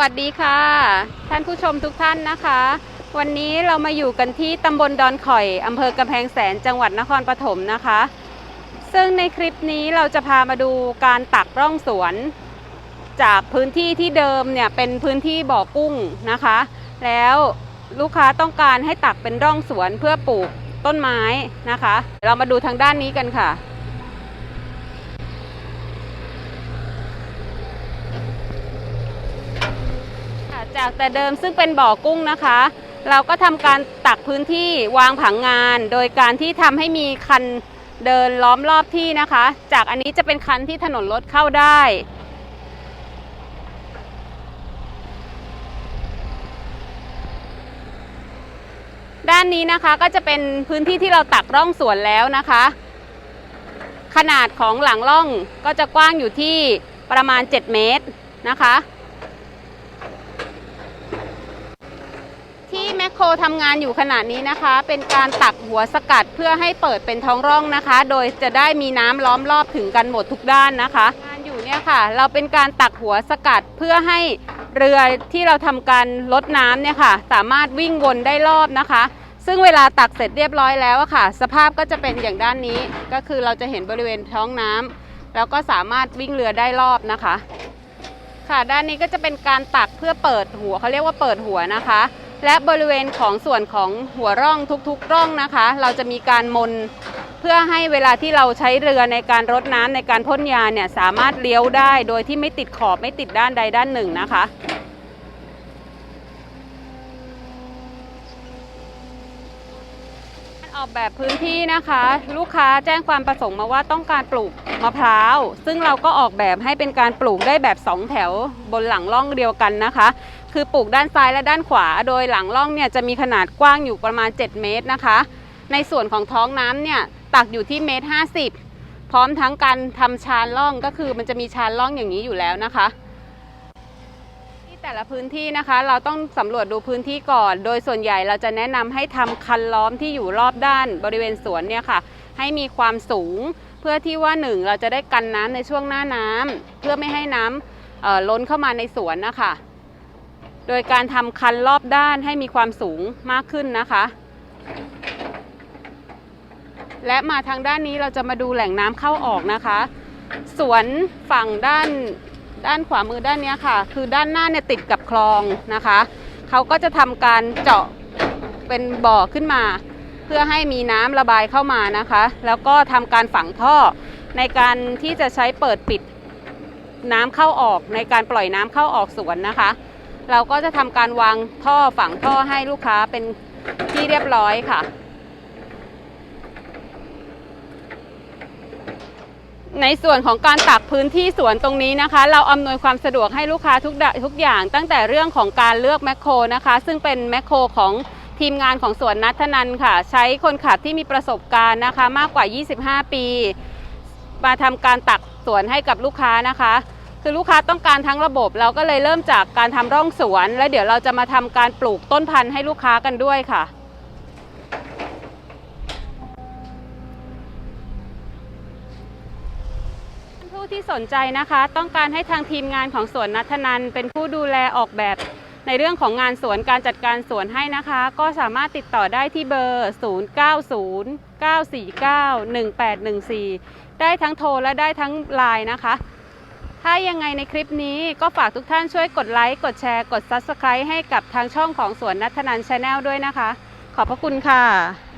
วัสดีค่ะ ท่านผู้ชมทุกท่านนะคะ วันนี้เรามาอยู่กันที่ตำบลดอนข่อยอำเภอกำแพงแสนจังหวัดนครปฐมนะคะ ซึ่งในคลิปนี้เราจะพามาดูการตักร่องสวน จากพื้นที่ที่เดิมเนี่ยเป็นพื้นที่บ่อกุ้งนะคะ แล้วลูกค้าต้องการให้ตักเป็นร่องสวนเพื่อปลูกต้นไม้นะคะ เรามาดูทางด้านนี้กันค่ะ จากแต่เดิมซึ่งเป็นบ่อกุ้งนะคะ เราก็ทำการตักพื้นที่วางผังงาน โดยการที่ทำให้มีคันเดินล้อมรอบที่นะคะ จากอันนี้จะเป็นคันที่ถนนรถเข้าได้ ด้านนี้นะคะก็จะเป็นพื้นที่ที่เราตักร่องสวนแล้วนะคะ ขนาดของหลังร่องก็จะกว้างอยู่ที่ประมาณ 7 เมตรนะคะ ที่แม คโคทำงานอยู่ขณะนี้นะคะ เป็นการตักหัวสกัดเพื่อให้เปิดเป็นท้องร่องนะคะ โดยจะได้มีน้ำล้อมรอบถึงกันหมดทุกด้านนะคะ งานอยู่เนี่ยค่ะ เราเป็นการตักหัวสกัดเพื่อให้เรือที่เราทำการลดน้ำเนี่ยค่ะ สามารถวิ่งวนได้รอบนะคะ ซึ่งเวลาตักเสร็จเรียบร้อยแล้วอะค่ะ สภาพก็จะเป็นอย่างด้านนี้ ก็คือเราจะเห็นบริเวณท้องน้ำแล้วก็สามารถวิ่งเรือได้รอบนะคะ ค่ะ ด้านนี้ก็จะเป็นการตักเพื่อเปิดหัวเขาเรียกว่าเปิดหัวนะคะ และบริเวณของส่วนของหัวร่องทุกๆร่องนะคะ เราจะมีการมนเพื่อให้เวลาที่เราใช้เรือในการรดน้ำในการพ่นยาเนี่ยสามารถเลี้ยวได้โดยที่ไม่ติดขอบไม่ติดด้านใดด้านหนึ่งนะคะออกแบบพื้นที่นะคะ ลูกค้าแจ้งความประสงค์มาว่าต้องการปลูกมะพร้าว ซึ่งเราก็ออกแบบให้เป็นการปลูกได้แบบ 2 แถวบนหลังร่องเดียวกันนะคะ คือปลูกด้านซ้ายและด้านขวา โดยหลังร่องเนี่ยจะมีขนาดกว้างอยู่ประมาณ 7 เมตรนะคะ ในส่วนของท้องน้ำเนี่ยตักอยู่ที่เมตรห้าสิบพร้อมทั้งการทำชานร่องก็คือมันจะมีชานร่องอย่างนี้อยู่แล้วนะคะที่แต่ละพื้นที่นะคะเราต้องสำรวจดูพื้นที่ก่อน โดยส่วนใหญ่เราจะแนะนำให้ทำคันล้อมที่อยู่รอบด้านบริเวณสวนเนี่ยค่ะ ให้มีความสูง เพื่อที่ว่าหนึ่งเราจะได้กันน้ำในช่วงหน้าน้ำเพื่อไม่ให้น้ำล้นเข้ามาในสวนนะคะ โดยการทำคันรอบด้านให้มีความสูงมากขึ้นนะคะ และมาทางด้านนี้เราจะมาดูแหล่งน้ำเข้าออกนะคะ สวนฝั่งด้านด้านขวามือด้านนี้ค่ะ คือด้านหน้าเนี่ยติดกับคลองนะคะเขาก็จะทำการเจาะเป็นบ่อขึ้นมา เพื่อให้มีน้ำระบายเข้ามานะคะ แล้วก็ทำการฝังท่อในการที่จะใช้เปิดปิดน้ำเข้าออกในการปล่อยน้ำเข้าออกสวนนะคะ เราก็จะทำการวางท่อฝังท่อให้ลูกค้าเป็นที่เรียบร้อยค่ะ ในส่วนของการตักพื้นที่สวนตรงนี้นะคะ เราอำนวยความสะดวกให้ลูกค้าทุกทุกอย่าง ตั้งแต่เรื่องของการเลือกแมคโครนะคะ ซึ่งเป็นแมคโครของทีมงานของสวนนัทนันค่ะ ใช้คนขับที่มีประสบการณ์นะคะ มากกว่า 25 ปี มาทำการตักสวนให้กับลูกค้านะคะ คือลูกค้าต้องการทั้งระบบ เราก็เลยเริ่มจากการทำร่องสวน แล้วเดี๋ยวเราจะมาทำการปลูกต้นพันธุ์ให้ลูกค้ากันด้วยค่ะ ผู้ที่สนใจนะคะ ต้องการให้ทางทีมงานของสวนนัทนันเป็นผู้ดูแลออกแบบในเรื่องของงานสวนการจัดการสวนให้นะคะ ก็สามารถติดต่อได้ที่เบอร์ 0909491814 ได้ทั้งโทรและได้ทั้งไลน์นะคะ ถ้ายังไงในคลิปนี้ก็ฝากทุกท่านช่วยกดไลค์ กดแชร์ กด Subscribe ให้กับทางช่องของสวนนัทนันชาแนลด้วยนะคะ ขอบพระคุณค่ะ